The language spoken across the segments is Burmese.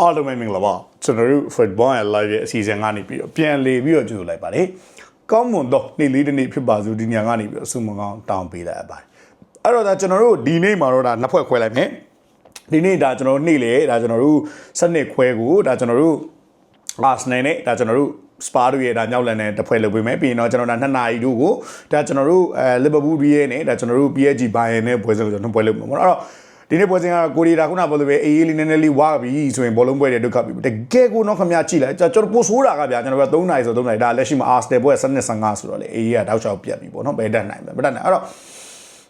အားလုံးပဲမင်္ဂလာပါကျွန်တော်တို့ football and live ရဲ့အစီအစဉ်ကနေပြီးတော့ပြန်လေပြီးတော့ကြိုဆိုလိုက်ပါတယ်ကောင်းမွန်တော့နေ့လေးတစ်နေ့ဖြစ်ပါစို့ဒီညကနေပြီးတော့ဆုမကောင်းတောင်းပေးလိုက်ရပါတယ်အဲ့တော့ဒါကျွန်တော်တို့ဒီနေ့မှာတော့ဒါနှစ်ဖွဲ့ခွဲလိုက်မယ်ဒီနေ့ဒါကျွန်တော်တို့နေ့လေဒါကျွန်တော်တို့စနစ်ခွဲကိုဒါကျွန်တော်တို့အာဆနယ်နဲ့ဒါကျွန်တော်တို့စပါတို့ရဲ့ဒါညောက်လန်နဲ့တဖွဲ့လုပ်ပေးမယ်ပြီးရင်တော့ကျွန်တော်တို့နှစ်နာရီတို့ကိုဒါကျွန်တော်တို့အဲလီဗာပူးဘီရဲ့နဲ့ဒါကျွန်တော်တို့ PSG ဘိုင်ယန်နဲ့ပွဲစဉ်ကိုကျွန်တော်တို့ပွဲလုပ်မှာပေါ့နော်အဲ့တော့ ဒီနေ့ပွဲစဉ်ကကိုရီဒါခုနပြောလို့ပဲအေးအေးလေးနည်းနည်းလေးဝါပြီဆိုရင်ဘောလုံးပွဲတွေဒုက္ခပြီတကယ်ကိုတော့ခမကြည့်လိုက်ကျွန်တော်ပို့ဆိုးတာကဗျာကျွန်တော်က3နာရီဆို3နာရီဒါလက်ရှိမှာအာဆနယ်ပွဲ7နှစ်15ဆိုတော့လေအေးအေးကတောက်ချောက်ပြတ်ပြီပေါ့နော်ဘယ်တက်နိုင်မလဲမတက်နိုင်အဲ့တော့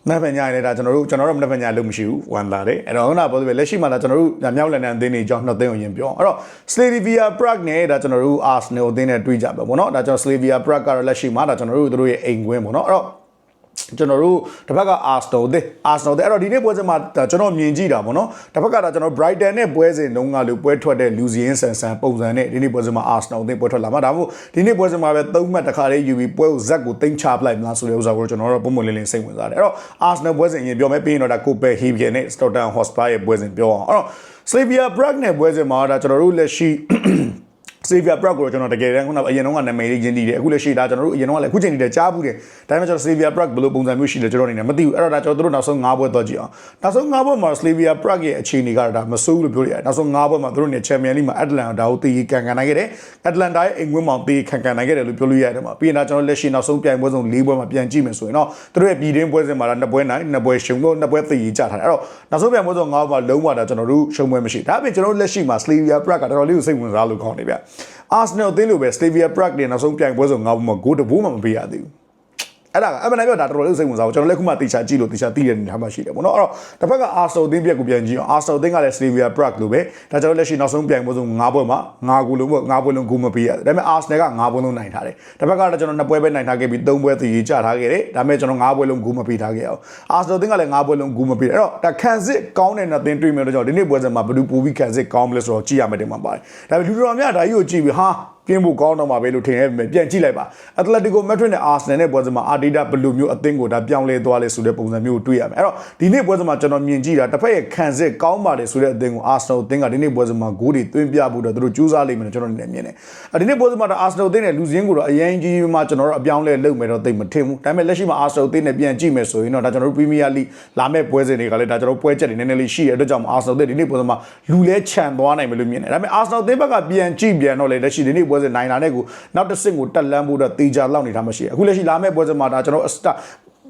မနက်ဖြန်ညနေဒါကျွန်တော်တို့ကျွန်တော်တို့မနက်ဖြန်ညလုံးမရှိဘူးဝန်လာတယ်အဲ့တော့ခုနပြောလို့ပဲလက်ရှိမှာဒါကျွန်တော်တို့မြောက်လန်ဒန်အသင်းတွေအကြောင်းနှစ်သင်းကိုရင်ပြောအဲ့တော့ Slavia Prague နဲ့ဒါကျွန်တော်တို့ Arsenal အသင်းနဲ့တွေ့ကြပါဘောနော်ဒါကျွန်တော် Slavia Prague ကတော့လက်ရှိမှာဒါကျွန်တော်တို့တို့ရဲ့အိမ်ကွင်းပေါ့နော်အဲ့တော့ ကျွန်တော်တို့တစ်ဖက်က Arsenal တဲ့ Arsenal တဲ့အဲ့တော့ဒီနေ့ပွဲစဉ်မှာဒါကျွန်တော်မြင်ကြည့်တာပေါ့နော်တစ်ဖက်ကဒါကျွန်တော် Brighton နဲ့ပွဲစဉ်တုန်းကလို့ပွဲထွက်တဲ့ Lucien Sansan ပုံစံနဲ့ဒီနေ့ပွဲစဉ်မှာ Arsenal တဲ့ပွဲထွက်လာမှာဒါမှမဟုတ်ဒီနေ့ပွဲစဉ်မှာပဲ၃မှတ်တစ်ခါလေးယူပြီးပွဲကိုဇက်ကိုတင်ချပလိုက်မလားဆိုတဲ့ဥစ္စာကိုကျွန်တော်တို့ပုံမှန်လေးလေးစိတ်ဝင်စားတယ်အဲ့တော့ Arsenal ပွဲစဉ်ရင်ပြောမယ်ပြီးရင်တော့ဒါ Copenhagen နဲ့ Tottenham Hotspur ရဲ့ပွဲစဉ်ပြောအောင်အဲ့တော့ Slavia Prague နဲ့ပွဲစဉ်မှာဒါကျွန်တော်တို့လက်ရှိ Savior Prague ကိုကျွန်တော်တကယ်တမ်းခုနကအရင်တော့ကနာမည်လေးရင်းတည်တယ်အခုလည်းရှိတာကျွန်တော်တို့အရင်တော့ကလည်းအခုချိန်တည်းကြားဘူးတယ်ဒါပေမဲ့ကျွန်တော် Savior Prague ဘယ်လိုပုံစံမျိုးရှိလဲကျွန်တော်အနေနဲ့မသိဘူးအဲ့တော့ဒါကျွန်တော်တို့နောက်ဆုံး၅ဘွဲတော့ကြည့်အောင်နောက်ဆုံး၅ဘွဲမှာ Slavia Prague ရဲ့အခြေအနေကတော့ဒါမဆိုးဘူးလို့ပြောရတယ်နောက်ဆုံး၅ဘွဲမှာသူတို့နေ Champions League မှာ Atlanta ဒါကိုတည်ကန်ကန်နိုင်ခဲ့တယ် Atlanta ရဲ့အိမ်ဝင်းမှာတည်ခံကန်နိုင်ခဲ့တယ်လို့ပြောလို့ရတယ်မှာပြီးရင်ဒါကျွန်တော်လက်ရှိနောက်ဆုံးပြိုင်ပွဲဆုံး၄ဘွဲမှာပြန်ကြည့်မယ်ဆိုရင်တော့သူတို့ရဲ့ပြည်တွင်းပွဲစဉ်မှာဒါနှစ်ပွဲနိုင်နှစ်ပွဲရှုံတော့နှစ်ပွဲတည်ကြထားတယ်အဲ့တော့နောက်ဆုံးပြိုင်ပွဲဆုံး၅ဘွဲမှာလုံးဝဒါကျွန်တော်တို့ရှုံးပွဲမရှိဒါပေမဲ့ကျွန်တော်တို့လက်ရှိမှာ Slavia Prague ကတော်တော်လေးကိုစိတ်ဝင်စားလို့ကောင်းနေဗျ Arsenal အသင်းလိုပဲ Slavia Prague တွေနောက်ဆုံးပြိုင်ပွဲဆုံး၅ဘုံမှာဂိုးတဘိုးမှမပေးရသေးဘူး အဲ့ဒါကအမှန်တမ်းပြောတာတော်တော်လေးစိတ်ဝင်စားဘူးကျွန်တော်လည်းခုမှတေချာကြည့်လို့တေချာသိတဲ့နေရာမှာရှိတယ်ပေါ့နော်အဲ့တော့တစ်ဖက်က Arsenal အသင်းပြက်ကိုပြန်ကြည့်အောင် Arsenal အသင်းကလည်း Slavia Prague လိုပဲဒါကျွန်တော်လက်ရှိနောက်ဆုံးပြိုင်ပွဲဆုံး၅ပွဲမှာ၅ဂိုးလုံးပေါ့၅ပွဲလုံးဂိုးမပေးရတယ်ဒါပေမဲ့ Arsenal က၅ပွဲလုံးနိုင်ထားတယ်တစ်ဖက်ကတော့ကျွန်တော်၂ပွဲပဲနိုင်ထားခဲ့ပြီး၃ပွဲတည်ကြထားခဲ့တယ်ဒါပေမဲ့ကျွန်တော်၅ပွဲလုံးဂိုးမပေးထားခဲ့အောင် Arsenal အသင်းကလည်း၅ပွဲလုံးဂိုးမပေးတယ်အဲ့တော့ဒါခံစစ်ကောင်းတဲ့နှစ်သင်းတွေ့မယ်တော့ကျွန်တော်ဒီနေ့ပွဲစဉ်မှာဘယ်သူပိုပြီးခံစစ်ကောင်းမလဲဆိုတော့ကြည့်ရမယ်တင်မှာပါတယ်ဒါပေမဲ့လူတော်များဒါကြီးကိုကြည့်ပြီးဟာ ပြင်းဖို့ကောင်းတော့မှာပဲလို့ထင်ရပေမဲ့ပြန်ကြည့်လိုက်ပါအက်တလက်တီကိုမက်ဒရစ်နဲ့အာဆနယ်နဲ့ပွဲစဉ်မှာအာတီတာဘယ်လိုမျိုးအသင်းကိုဒါပြောင်းလဲသွားလဲဆိုတဲ့ပုံစံမျိုးကိုတွေ့ရမယ်အဲ့တော့ဒီနေ့ပွဲစဉ်မှာကျွန်တော်မြင်ကြည့်တာတစ်ဖက်ရဲ့ခံစစ်ကောင်းပါတယ်ဆိုတဲ့အသင်းကိုအာဆနယ်အသင်းကဒီနေ့ပွဲစဉ်မှာဂိုးတွေသွင်းပြဖို့တော့သူတို့ကြိုးစားလိမ့်မယ်လို့ကျွန်တော်အနေနဲ့မြင်တယ်အဲ့ဒီနေ့ပွဲစဉ်မှာဒါအာဆနယ်အသင်းနဲ့လူစင်းကိုတော့အရင်ကြီးမှကျွန်တော်တို့အပြောင်းလဲလုပ်မယ်တော့သိမထင်ဘူးဒါပေမဲ့လက်ရှိမှာအာဆနယ်အသင်းနဲ့ပြန်ကြည့်မယ်ဆိုရင်တော့ဒါကျွန်တော်တို့ပရီးမီးယားလိလာမဲ့ပွဲစဉ်တွေကလည်းဒါကျွန်တော်တို့ပွဲချက်တွေနည်းနည်းလေးရှိရတဲ့အတွက်ကြောင့်အာဆနယ်အသင်းဒီနေ့ပွဲစဉ်မှာလူလဲခြံသွားနိုင်မယ်လို့မြင်တယ်ဒါပေမဲ့အာဆနယ်အသင်းဘက်ကပြန်ကြည့်ပြန်တော့လေလက်ရှိဒီနေ့ပွဲစဉ်နိုင်တာနဲ့ကိုနောက်တစ်ဆင့်ကိုတက်လန်းဖို့တော့တေချာလောက်နေတာမရှိဘူးအခုလက်ရှိလာမဲ့ပွဲစဉ်မှာဒါကျွန်တော် start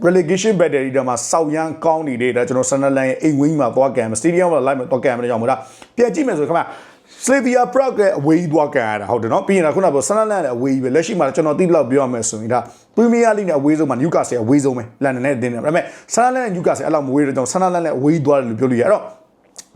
relegation battery တော့မှာစောက်ရမ်းကောင်းနေတဲ့ဒါကျွန်တော်ဆန်နလန်ရဲ့အိမ်ဝင်းမှာသွားကန်စတေဒီယမ်မှာလိုက်မှာသွားကန်မှာကြောင့်မို့လားပြန်ကြည့်မယ်ဆိုခင်ဗျာ Slavia Prague ရဲ့အဝေးသွားကန်ရတာဟုတ်တယ်နော်ပြီးရင်ခုနကပြောဆန်နလန်ရဲ့အဝေးပဲလက်ရှိမှာကျွန်တော်တိလောက်ပြောရမယ်ဆိုရင်ဒါ Premier League နဲ့အဝေးဆုံးမှာ Newcastle ရဲ့အဝေးဆုံးပဲလန်ဒန်နဲ့အသင်းနဲ့ဒါပေမဲ့ဆန်နလန်နဲ့ Newcastle အဲ့လောက်မဝေးတဲ့ကြောင့်ဆန်နလန်နဲ့အဝေးသွားတယ်လို့ပြောလို့ရအဲ့တော့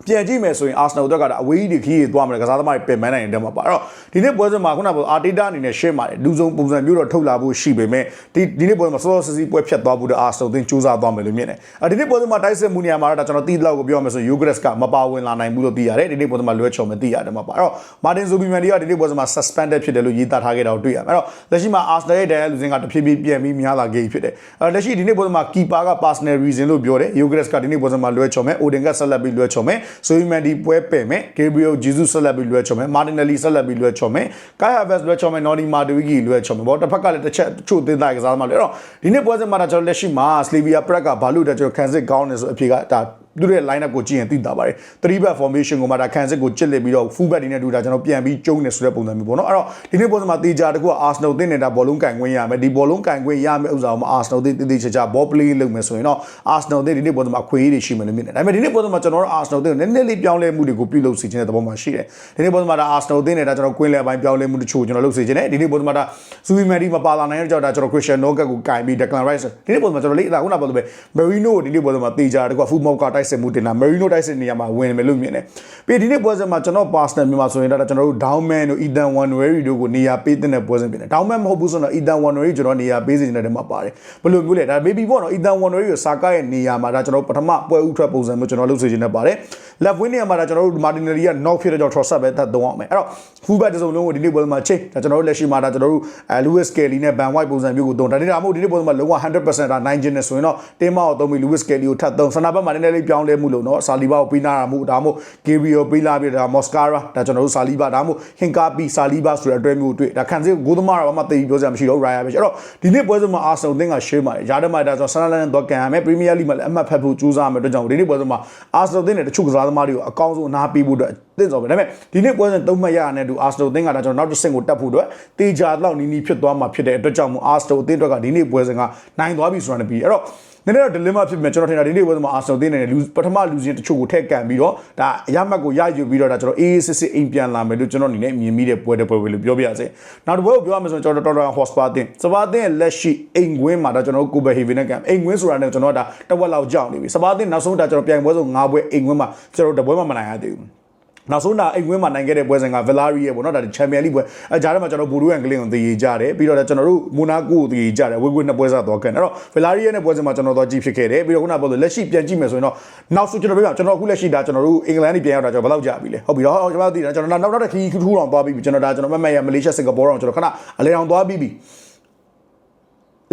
ပြန်ကြည့်မယ်ဆိုရင် Arsenal တို့ကတော့အဝေးကြီးခီးသွားမယ်ကစားသမားတွေပြင်ပန်းနိုင်တဲ့မှာပါအဲ့တော့ဒီနေ့ပွဲစဉ်မှာခုနကပြော Arteta အနေနဲ့ရှင်းပါတယ်လူဆုံးပုံစံမျိုးတော့ထုတ်လာဖို့ရှိပေမဲ့ဒီဒီနေ့ပွဲမှာစောစောစီးစီးပွဲဖြတ်သွားဖို့တော့ Arsenal တင်စူးစမ်းသွားမယ်လို့မြင်တယ်အဲ့ဒီနေ့ပွဲစဉ်မှာတိုက်စစ်မှုနေရာမှာတော့ကျွန်တော်တီးလောက်ကိုပြောမယ်ဆို Yogres ကမပါဝင်လာနိုင်ဘူးလို့သိရတယ်ဒီနေ့ပွဲစဉ်မှာလွဲချော်မယ်သိရတယ်မှာပါအဲ့တော့ Martin Zubimendi ကဒီနေ့ပွဲစဉ်မှာ suspended ဖြစ်တယ်လို့ရေးသားထားခဲ့တာကိုတွေ့ရမယ်အဲ့တော့လက်ရှိမှာ Arsenal ရဲ့ Daniel Luzin ကတဖြည်းဖြည်းပြန်ပြီးများလာခဲ့ဖြစ်တယ်အဲ့လက်ရှိဒီနေ့ပွဲစဉ်မှာ keeper က personal reason လို့ပြောတယ် Yogres ကဒီနေ့ပွဲစဉ်မှာလွဲချော်မယ် Odin ကဆက်လက်ပြီးလွဲချော်မယ် Zubimendi ပွဲပယ်မယ် Gabriel Jesus ဆက်လက်ပြီးလွဲချော်မယ် Martinelli ဆက်လက်ပြီးလွဲချော်မယ် Kai Havertz လွဲချော်မယ် Noni Madueke လွဲချော်မယ်ဘောတစ်ဖက်ကလည်းတစ်ချက်ချို့သင်းသားကစားသမားလေအဲ့တော့ဒီနေ့ပွဲစဉ်မှာကျွန်တော်လက်ရှိမှာ Slavia Prague ကဘာလို့လဲကျွန်တော်ခံစစ်ကောင်းနေဆိုအဖြေကဒါ သူတို့ရဲ့ line up ကိုကြည့်ရင်သိတာပါတယ်3 back formation ကိုမှဒါခံစစ်ကိုကြစ်လက်ပြီးတော့ full back တွေနဲ့တူတာကျွန်တော်ပြန်ပြီးကျုံနေဆိုတဲ့ပုံစံမျိုးပေါ့နော်အဲ့တော့ဒီနေ့ပွဲစဉ်မှာတေချာတကူက Arsenal တင်းနေတာဘောလုံးကန်ခွင့်ရမယ်ဒီဘောလုံးကန်ခွင့်ရမယ်ဥစ္စာကိုမှ Arsenal တင်းတေးသေးချာချာ ball play လုပ်မယ်ဆိုရင်တော့ Arsenal တင်းဒီနေ့ပွဲစဉ်မှာအခွင့်အရေးတွေရှိမယ်လို့မြင်တယ်ဒါပေမဲ့ဒီနေ့ပွဲစဉ်မှာကျွန်တော်တို့ Arsenal တင်းကိုနည်းနည်းလေးပြောင်းလဲမှုတွေကိုပြုလုပ်စီခြင်းတဲ့သဘောမှာရှိတယ်ဒီနေ့ပွဲစဉ်မှာဒါ Arsenal တင်းနေတာကျွန်တော်ကွင်းလဲပိုင်းပြောင်းလဲမှုတချို့ကျွန်တော်လုပ်စီခြင်းတယ်ဒီနေ့ပွဲစဉ်မှာဒါ Zubimendi မပါလာနိုင်တဲ့ကြောင့်ဒါကျွန်တော် Christian Nogat ကိုကင်ပြီး Declan Rice ဒီနေ့ပွဲစဉ်မှာကျွန်တော်လေးအခုနပြောလို့ပဲ Marino ဒီနေ့ပွဲစဉ်မှာတေချာတကူက full mock ကတိုက်စစ်မှုတင်တာ Marino နိုတိုက်စစ်နေရာမှာဝင်မယ်လို့မြင်တယ်။ပြီးဒီနေ့ပွဲစဉ်မှာကျွန်တော် personal မြန်မာဆိုရင်တော့ကျွန်တော်တို့ Downman တို့ Ethan Wanweri တို့ကိုနေရာပေးတဲ့ပွဲစဉ်ဖြစ်တယ်။ Downman မဟုတ်ဘူးဆိုတော့ Ethan Wanweri ကျွန်တော်နေရာပေးစီနေတဲ့ထဲမှာပါတယ်။ဘယ်လိုမျိုးလဲဒါ baby ပေါ့နော် Ethan Wanweri ကိုစာကားရဲ့နေရာမှာဒါကျွန်တော်ပထမပွဲဥထွက်ပုံစံမျိုးကျွန်တော်လုပ်စီခြင်းနဲ့ပါတယ်။ left wing နေရာမှာဒါကျွန်တော်တို့ Martinelli က knock ဖြစ်တဲ့ကြောင့် Trossard ပဲတတ်သုံးအောင်မယ်။အဲ့တော့ full back တစ်စုံလုံးကိုဒီနေ့ပွဲမှာချိန်ဒါကျွန်တော်တို့လက်ရှိမှာဒါကျွန်တော်တို့ Lewis Kelly နဲ့ Van White ပုံစံမျိုးကိုသုံးဒါနေတာမဟုတ်ဒီနေ့ပွဲမှာလုံးဝ100%ဒါနိုင်ခြင်းနဲ့ဆိုရင်တော့ team အောက်သုံးပြီး Lewis Kelly ကိုထပ်သုံးဆန္ဒဘက်မှာနည်းနည်းလေးပြောင်းလဲမှုလို့နော်ဆာလီဘာကိုပေးနာတာမို့ဒါမှမဟုတ်ဂေဘရီယိုပေးလာပြီးဒါမော်စကာရာဒါကျွန်တော်တို့ဆာလီဘာဒါမှမဟုတ်ဟင်ကာပီဆာလီဘာဆိုတဲ့အတွဲမျိုးတွေ့ဒါခံစစ်ဂိုးသမားတော့ဘာမှသိပြောစရာမရှိတော့ရာယာပဲအဲ့တော့ဒီနေ့ပွဲစဉ်မှာအာဆန်အသင်းကရှေ့မှာရာဒမိုက်ဒါဆိုဆန်လန်တော့ကန်ရမယ်ပရီးမီးယားလိမှာလည်းအမှတ်ဖတ်ဖို့ကြိုးစားမယ်အတွက်ကြောင့်ဒီနေ့ပွဲစဉ်မှာအာဆန်အသင်းနဲ့တချို့ကစားသမားတွေကိုအကောင်းဆုံးအနားပေးဖို့အတွက်သင့်ဆောင်ပဲဒါပေမဲ့ဒီနေ့ပွဲစဉ်သုံးမှတ်ရရတဲ့သူအာဆန်အသင်းကဒါကျွန်တော်နောက်တစ်ဆင့်ကိုတက်ဖို့အတွက်တေချာတော့နီးနီးဖြစ်သွားမှာဖြစ်တဲ့အတွက်ကြောင့်မို့အာဆန်အသင်းအတွက်ကဒီနေ့ပွဲစဉ်ကနိုင်သွားပြီဆိုတာနဲ့ပြီးအဲ့တော့ နည်းနည်းတော့ dilemma ဖြစ်မယ်ကျွန်တော်ထင်တာဒီနေ့ပွဲမှာအာဆန်တင်းနေတယ်လူပထမလူချင်းတချို့ကိုထည့်ကန်ပြီးတော့ဒါအရမတ်ကိုရယူပြီးတော့ဒါကျွန်တော်အေးအေးစစ်စစ်အိမ်ပြန်လာမယ်လို့ကျွန်တော်အနေနဲ့မြင်မိတဲ့ပွဲတစ်ပွဲပဲလို့ပြောပြရစေနောက်တစ်ပွဲကိုပြောရမယ်ဆိုရင်ကျွန်တော်တော်တော်ဟော့စပါတင်စပါတင်ရဲ့လက်ရှိအိမ်ကွင်းမှာဒါကျွန်တော်ကိုဘယ်ဟီဗီနဲ့ကန်အိမ်ကွင်းဆိုတာနဲ့ကျွန်တော်ဒါတစ်ဝက်လောက်ကြောက်နေပြီစပါတင်နောက်ဆုံးဒါကျွန်တော်ပြိုင်ပွဲဆို၅ပွဲအိမ်ကွင်းမှာကျွန်တော်တပွဲမှမနိုင်ရသေးဘူး နောက်ဆုံးတာအိမ်ဝင်းမှာနိုင်ခဲ့တဲ့ပွဲစဉ်ကဗလာရီရဲ့ပေါ့နော်ဒါချန်ပီယံလိပွဲအဲကြားထဲမှာကျွန်တော်ဘူရူယန်ကလင်းကိုတည်ရကြတယ်ပြီးတော့ကျွန်တော်တို့မိုနာကိုကိုတည်ရကြတယ်ဝေကွေးနှစ်ပွဲစားသွားခဲ့အဲ့တော့ဗလာရီရဲ့နဲ့ပွဲစဉ်မှာကျွန်တော်တော့ကြည့်ဖြစ်ခဲ့တယ်ပြီးတော့ခုနကပြောလို့လက်ရှိပြန်ကြည့်မယ်ဆိုရင်တော့နောက်ဆုံးကျွန်တော်ပြောပြကျွန်တော်အခုလက်ရှိဒါကျွန်တော်တို့အင်္ဂလန်နေပြန်ရောက်တာကျွန်တော်ဘယ်လောက်ကြာပြီလဲဟုတ်ပြီတော့ကျွန်တော်သိတယ်ကျွန်တော်နောက်နောက်တစ်ခီးခူးအောင်သွားပြီးပြီကျွန်တော်ဒါကျွန်တော်မမတ်ရမလေးရှားစင်ကာပူအောင်ကျွန်တော်ခဏအလဲအောင်သွားပြီးပြီ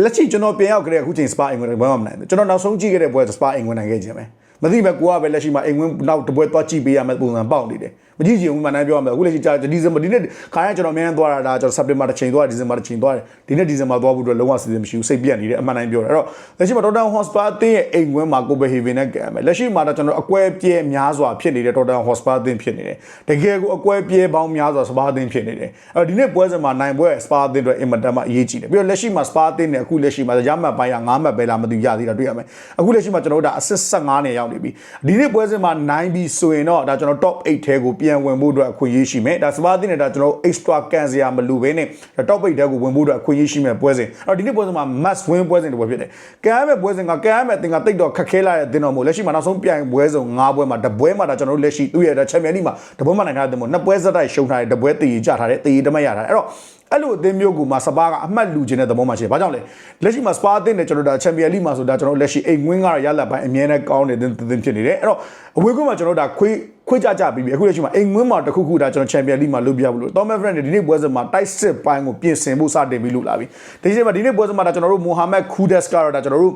လက်ရှိကျွန်တော်ပြန်ရောက်ကြတဲ့အခုချိန်စပါအင်္ဂလန်ဘယ်မှမနိုင်ဘူးကျွန်တော်နောက်ဆုံးကြည့်ခဲ့တဲ့ပွဲစပါအင်္ဂလန်နိုင်ခဲ့ခြင်းပဲ မသိပဲကိုကပဲလက်ရှိမှာအိမ်ဝင်နောက်တပွဲသွားကြည့်ပေးရမယ်ပုံစံပေါက်နေတယ် မကြည့်ချင်ဘူးမှန်တယ်ပြောရမယ်အခုလက်ရှိကြာဒီဇင်ဘာဒီနေ့ခါရကျွန်တော်မြန်သွားတာဒါကျွန်တော်စက်တင်ဘာတစ်ချိန်သွားဒီဇင်ဘာတစ်ချိန်သွားတယ်ဒီနေ့ဒီဇင်ဘာသွားဖို့အတွက်လုံးဝစီစဉ်မရှိဘူးစိတ်ပြတ်နေတယ်အမှန်တိုင်းပြောတယ်အဲ့တော့လက်ရှိမှာ Tottenham Hotspur အသင်းရဲ့အိမ်ဝင်မှာ Copenhagen နဲ့ကံမယ်လက်ရှိမှာတော့ကျွန်တော်အကွဲပြဲများစွာဖြစ်နေတဲ့ Tottenham Hotspur အသင်းဖြစ်နေတယ်တကယ်ကိုအကွဲပြဲပေါင်းများစွာစပါအသင်းဖြစ်နေတယ်အဲ့တော့ဒီနေ့ပွဲစဉ်မှာနိုင်ပွဲစပါအသင်းအတွက်အင်မတန်မှအရေးကြီးတယ်ပြီးတော့လက်ရှိမှာစပါအသင်းနဲ့အခုလက်ရှိမှာရမှတ်ပိုင်းက9မှတ်ပဲလားမသိရသေးတာတွေ့ရမယ်အခုလက်ရှိမှာကျွန်တော်တို့ဒါ assist 15နဲ့ရောက်နေပြီဒီနေ့ပွဲစဉ်မှာနိုင်ပြီဆိုရင်တော့ဒါကျွန်တော် top 8ထဲကိုပြန်ဝင်ဖို့အတွက်အခွင့်အရေးရှိမယ်ဒါစပါးတင်နေတာကျွန်တော် extra ကန်စရာမလိုဘဲနဲ့ top 8ထဲကိုဝင်ဖို့အတွက်အခွင့်အရေးရှိမယ်ပွဲစဉ်အဲ့တော့ဒီနေ့ပွဲစဉ်မှာ must win ပွဲစဉ်တစ်ပွဲဖြစ်တယ်ကန်ရမယ့်ပွဲစဉ်ကကန်ရမယ့်အသင်ကတိတ်တော့ခက်ခဲလာတဲ့တင်တော်မို့လက်ရှိမှာနောက်ဆုံးပြိုင်ပွဲစုံ၅ပွဲမှာတပွဲမှာဒါကျွန်တော်တို့လက်ရှိသူ့ရဲ့ချန်ပီယံလိမှာတပွဲမှာနိုင်ထားတဲ့မို့နှစ်ပွဲစက်တိုက်ရှုံးထားတဲ့တပွဲတည်ကြထားတဲ့တည်တမတ်ရထားတယ်အဲ့တော့ အဲ့လိုအသင်းမျိုးကမှစပါးကအမှတ်လူခြင်းတဲ့သဘောမှရှိတယ်။ဘာကြောင့်လဲ။လက်ရှိမှာစပါးအသင်းနဲ့ကျွန်တော်တို့ဒါချန်ပီယံလိမှာဆိုတာကျွန်တော်လက်ရှိအိမ်ဝင်းကတော့ရလက်ပိုင်းအမြဲတမ်းကောင်းနေတဲ့သင်းဖြစ်နေတယ်။အဲ့တော့အဝေးကွင်းမှာကျွန်တော်တို့ဒါခွေးခွေးကြကြပြီးပြီအခုလက်ရှိမှာအိမ်ဝင်းမှာတခုခုဒါကျွန်တော်ချန်ပီယံလိမှာလုပ်ပြဘူးလို့ Thomas Frank ဒီနေ့ပွဲစဉ်မှာတိုက်စစ်ပိုင်းကိုပြင်ဆင်ဖို့စတင်ပြီးလုပ်လာပြီ။ဒီချိန်မှာဒီနေ့ပွဲစဉ်မှာဒါကျွန်တော်တို့မိုဟာမက်ခူဒက်စ်ကတော့ဒါကျွန်တော်တို့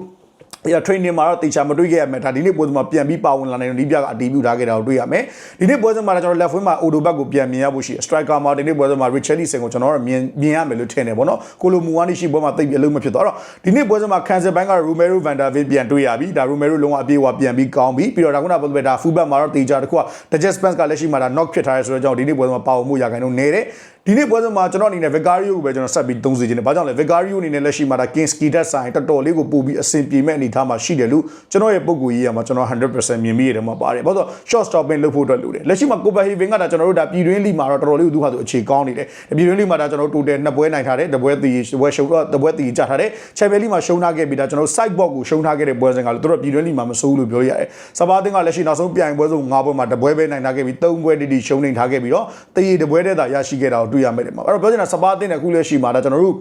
အဲ့ training မှာတော့တေချာမတွေ့ခဲ့ရမယ်ဒါဒီနေ့ပွဲစဉ်မှာပြန်ပြီးပါဝင်လာနိုင်တဲ့ဒီပြကအတီးပြုထားခဲ့တာကိုတွေ့ရမယ်ဒီနေ့ပွဲစဉ်မှာကျွန်တော် left wing မှာ Odo Back ကိုပြန်မြင်ရဖို့ရှိတယ် striker မှာဒီနေ့ပွဲစဉ်မှာ Richarlison ကိုကျွန်တော်တို့မြင်မြင်ရမယ်လို့ထင်တယ်ဗောနော်ကိုလိုမူဝါနီရှိပွဲမှာတိတ်ပြီးအလုံးမဖြစ်သွားတော့ဒီနေ့ပွဲစဉ်မှာ cancel ဘိုင်းက Romero Van der Vaart ပြန်တွေ့ရပြီဒါ Romero လုံးဝအပြေးဝပြန်ပြီးကောင်းပြီပြီးတော့ဒါခုနပြောတဲ့ဒါ fullback မှာတော့တေချာတခုက Deject Spence ကလက်ရှိမှာဒါ knock ဖြစ်ထားရဲဆိုတော့ကြောင့်ဒီနေ့ပွဲစဉ်မှာပါဝင်မှုရခိုင်တော့နေတယ် ဒီနေ့ပွဲစဉ်မှာကျွန်တော်အနေနဲ့ Vicario ကိုပဲကျွန်တော်ဆက်ပြီးသုံးစီခြင်းတယ်။ဘာကြောင့်လဲ Vicario အနေနဲ့လက်ရှိမှာဒါ Kinski တက်ဆိုင်တော်တော်လေးကိုပို့ပြီးအဆင်ပြေမဲ့အနေအထားမှာရှိတယ်လို့ကျွန်တော်ရဲ့ပုံကိုကြီးရမှာကျွန်တော်100%မြင်မိရတယ်မှာပါတယ်။ဘာလို့ short stopping လုပ်ဖို့အတွက်လိုတယ်။လက်ရှိမှာ Copenhagen ကဒါကျွန်တော်တို့ဒါပြည်တွင်းလိမှာတော့တော်တော်လေးကိုသူ့ဟာသူအခြေကောင်းနေတယ်။ပြည်တွင်းလိမှာဒါကျွန်တော်တို့ total နှစ်ပွဲနိုင်ထားတယ်။တစ်ပွဲတည်တစ်ပွဲရှုံးတော့တစ်ပွဲတည်ကြထားတယ်။ Champions League မှာရှုံးထားခဲ့ပြီးဒါကျွန်တော်တို့ side box ကိုရှုံးထားခဲ့တဲ့ပွဲစဉ်ကလည်းတို့ပြည်တွင်းလိမှာမဆိုးဘူးလို့ပြောရရတယ်။စပါးတင်ကလက်ရှိနောက်ဆုံးပြိုင်ပွဲဆုံး၅ပွဲမှာတစ်ပွဲပဲနိုင်ထားခဲ့ပြီး၃ပွဲတိတိရှုံးနေထားခဲ့ပြီးတော့တည်တစ်ပွဲတည်းသာရရှိခဲ့တာကိုတွေ့ရမယ်တဲ့မှာ။အဲ့တော့ပြောချင်တာစပါးတင်တဲ့ခုလက်ရှိမှာဒါကျွန်တော်တို့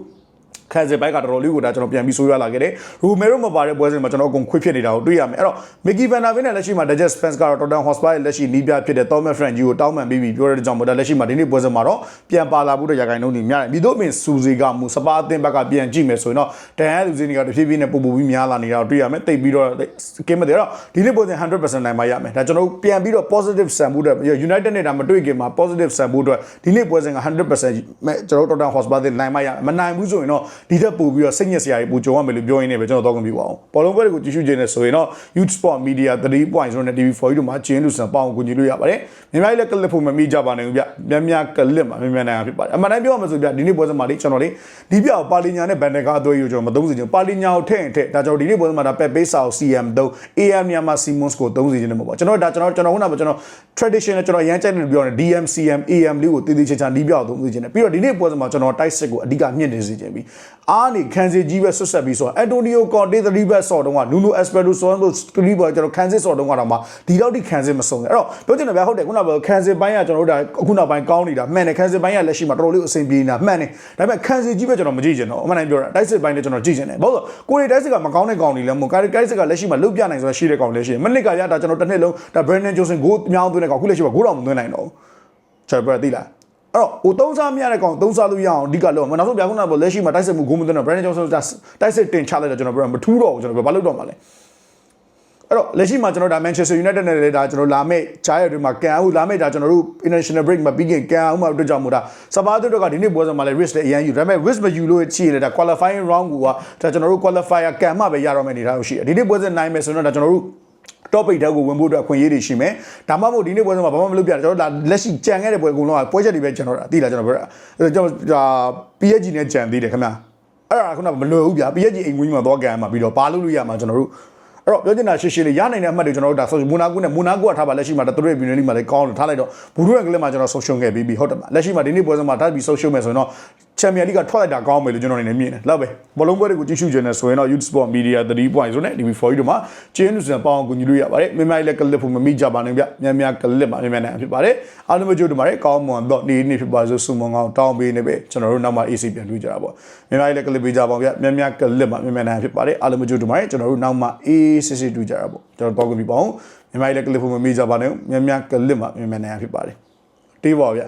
ခန်းစဘိုက်ကတော်တော်လေးကိုဒါကျွန်တော်ပြန်ပြီးဆိုးရလာခဲ့တယ်။ရူမဲရိုမပါတဲ့ပွဲစဉ်မှာကျွန်တော်အကုန်ခွေ့ဖြစ်နေတာကိုတွေ့ရမယ်။အဲ့တော့မီကီဗန်နာဗင်းနဲ့လက်ရှိမှာ Deject Spence ကတော့ Tottenham Hotspur ရဲ့လက်ရှိနီးပြဖြစ်တဲ့ Thomas Frank ကြီးကိုတောင်းပန်ပြီးပြီးပြောတဲ့ကြောင့်မို့ဒါလက်ရှိမှာဒီနေ့ပွဲစဉ်မှာတော့ပြန်ပါလာဖို့တဲ့ရာခိုင်နှုန်းကြီးများတယ်။ဒီတို့ပင်စူစီကမူစပါအသင်းဘက်ကပြန်ကြည့်မယ်ဆိုရင်တော့တန်ဟန်လူစင်းတွေကတဖြည်းဖြည်းနဲ့ပို့ပို့ပြီးများလာနေတာကိုတွေ့ရမယ်။တိတ်ပြီးတော့ကင်းမတယ်တော့ဒီနေ့ပွဲစဉ်100%နိုင်မှရမယ်။ဒါကျွန်တော်တို့ပြန်ပြီးတော့ positive ဆန်မှုတဲ့ United နဲ့ဒါမတွေ့ခင်မှာ positive ဆန်မှုအတွက်ဒီနေ့ပွဲစဉ်က100%ကျွန်တော်တို့ Tottenham Hotspur အသင်းနိုင်မှရမနိုင်ဘူးဆိုရင်တော့ဒီထက်ပိုပြီးတော့စိတ်ညစ်စရာတွေပိုကြုံရမယ်လို့ပြောရင်းနဲ့ပဲကျွန်တော်တော့ကွန်ပျူပါအောင်ဘောလုံးပွဲတွေကိုကြည့်ရှုခြင်းနဲ့ဆိုရင်တော့ Youth Sport Media 3.0နဲ့ TV4 တို့မှာကျင်းလို့စံပေါအောင်ကူညီလို့ရပါတယ်မြန်မာပြည်လည်းကလစ်ဖို့မမိကြပါနဲ့ဘူးဗျများများကလစ်မှာများများနိုင်အောင်ဖြစ်ပါတယ်အမှန်တမ်းပြောရမယ်ဆိုပြဒီနေ့ပွဲစဉ်မှာလေကျွန်တော်လေဒီပြောက်ပါလီညာနဲ့ဘန်ဒကာအသွေးကိုကျွန်တော်မသုံးစီချင်ပါလီညာကိုထည့်ရင်ထည့်ဒါကျွန်တော်ဒီနေ့ပွဲစဉ်မှာဒါပက်ပေးစာကို CM သုံး AM မြန်မာ Simmons ကိုသုံးစီချင်တယ်ပေါ့ကျွန်တော်ဒါကျွန်တော်ကျွန်တော်ခုနကကျွန်တော် traditional ကျွန်တော်ရမ်းကြိုက်တယ်ပြောတယ် DM CM AM လေးကိုတည်တည်ချာချာဒီပြောက်သုံးစီချင်တယ်ပြီးတော့ဒီနေ့ပွဲစဉ်မှာကျွန်တော်တိုက်စစ်ကိုအဓိကမြင့်နေစီချင်ပြီးအားနေခံစီကြီးပဲဆွတ်ဆက်ပြီးဆိုတော့အန်တိုနီယိုကော်တေ3ဘက်ဆော့တုန်းကနူနိုအက်စပက်တိုဆိုန်တို့ကလီဘောကျွန်တော်ခံစစ်ဆော့တုန်းကတော့မှဒီတော့ဒီခံစစ်မဆုံးဘူးအဲ့တော့ပြောချင်တယ်ဗျာဟုတ်တယ်ခုနကခံစစ်ပိုင်းကကျွန်တော်တို့ဒါအခုနောက်ပိုင်းကောင်းနေတာမှန်တယ်ခံစစ်ပိုင်းကလက်ရှိမှာတော်တော်လေးအဆင်ပြေနေတာမှန်တယ်ဒါပေမဲ့ခံစစ်ကြီးပဲကျွန်တော်မကြည့်ချင်တော့အမှန်တိုင်းပြောတာတိုက်စစ်ပိုင်းလည်းကျွန်တော်ကြည့်ချင်တယ်ဘာလို့ကိုရီတိုက်စစ်ကမကောင်းတဲ့ကောင်တွေလည်းမဟုတ်ကိုရီတိုက်စစ်ကလက်ရှိမှာလုတ်ပြနိုင်ဆိုတာရှိတဲ့ကောင်လည်းရှိတယ်မနစ်ကရတာကျွန်တော်တစ်နှစ်လုံးဒါဘရန်ဒန်ဂျိုဆန်ဂိုးအများအောင်သွင်းတဲ့ကောင်ခုလက်ရှိမှာဂိုးတော်မသွင်းနိုင်တော့ဘူးချာဘရသိလား အဲ့တော့ဟိုသုံးစားမရတဲ့ကောင်သုံးစားလို့ရအောင်အဓိကလောက်မနောက်ဆုံးပြခုနကပေါ့လက်ရှိမှာတိုက်စစ်မှုဂိုးမသွင်းတော့ Brandon Johnson တိုက်စစ်တင်ချလိုက်တော့ကျွန်တော်ပြောမထူးတော့ဘူးကျွန်တော်ပြောဘာလို့တော့မှာလဲအဲ့တော့လက်ရှိမှာကျွန်တော်ဒါ Manchester United နဲ့လည်းဒါကျွန်တော်လာမယ့်ဂျားရတွေမှာကန်အောင်လာမယ့်ဒါကျွန်တော်တို့ international break မှာပြီးခင်ကန်အောင်မှာအတွက်ကြောင့်မို့ဒါစပါးတို့ကဒီနေ့ပွဲစဉ်မှာလည်း risk လည်းအရင်ယူဒါပေမဲ့ risk မယူလို့ချီရတာ qualifying round ကဒါကျွန်တော်တို့ qualifier ကန်မှပဲရတော့မယ့်အနေအထားရှိတယ်ဒီနေ့ပွဲစဉ်နိုင်မယ်ဆိုတော့ဒါကျွန်တော်တို့ topic တက်ကိုဝင်ဖို့အတွက်အခွင့်အရေးတွေရှိမယ်။ဒါမှမဟုတ်ဒီနေ့ပွဲစဉ်မှာဘာမှမလုပ်ပြတယ်ကျွန်တော်တို့လက်ရှိကြံခဲ့တဲ့ပွဲအကုန်လုံးကပွဲချက်တွေပဲကျွန်တော်တို့အသိလားကျွန်တော်ပြောတာ။အဲကျွန်တော်ဒါ PSG နဲ့ကြံသေးတယ်ခင်ဗျာ။အဲ့ဒါကခုနမလွယ်ဘူးဗျာ PSG အိမ်ဝင်မှာတော့ကန်မှာပြီးတော့ဘာလို့လို့ရမှာကျွန်တော်တို့အဲ့တော့ပြောချင်တာရှင်းရှင်းလေးရနိုင်တဲ့အမှတ်တွေကျွန်တော်တို့ဒါဆိုမိုနာကိုနဲ့မိုနာကိုကထားပါလက်ရှိမှာသူတို့ရဲ့ community မှာလည်းကောင်းတယ်ထားလိုက်တော့ဘူရူရဲ့ကလစ်မှာကျွန်တော်ဆုံးရှုံးခဲ့ပြီးပြီဟုတ်တယ်မလက်ရှိမှာဒီနေ့ပွဲစဉ်မှာထားပြီးဆုံးရှုံးမယ်ဆိုရင်တော့ချန်ပီယံလိကထွက်လိုက်တာကောင်းမယ်လို့ကျွန်တော်အနေနဲ့မြင်တယ်လောက်ပဲဘောလုံးပွဲတွေကိုကြည့်ရှုကြနေဆိုရင်တော့ Youth Sport Media 3.0နဲ့ TV4 တို့မှာကျင်းလူစံပေါအောင်ကူညီလို့ရပါတယ်မြန်မာလည်းကလစ်ဖို့မမိကြပါနဲ့ဗျမြန်မြန်ကလစ်မှာမြန်မြန်နိုင်ဖြစ်ပါတယ်အားလုံးပဲကြိုးတူပါတယ်ကောင်းမွန်တော့နေနေဖြစ်ပါစို့စုံမွန်ကောင်းတောင်းပေးနေပဲကျွန်တော်တို့နောက်မှ AC ပြန်တွေ့ကြတာပေါ့မြန်မာလည်းကလစ်ပေးကြပါဗျမြန်မြန်ကလစ်မှာမြန်မြန်နိုင်ဖြစ်ပါတယ်အားလုံးပဲကြိုးတူပါတယ်ကျွန်တော်တို့နောက်မှ AC တွေ့ကြတာပေါ့ကျွန်တော်တော့ကြည့်ပါဦးမြန်မာလည်းကလစ်ဖို့မမိကြပါနဲ့မြန်မြန်ကလစ်မှာမြန်မြန်နိုင်ဖြစ်ပါတယ်တေးပါဗျ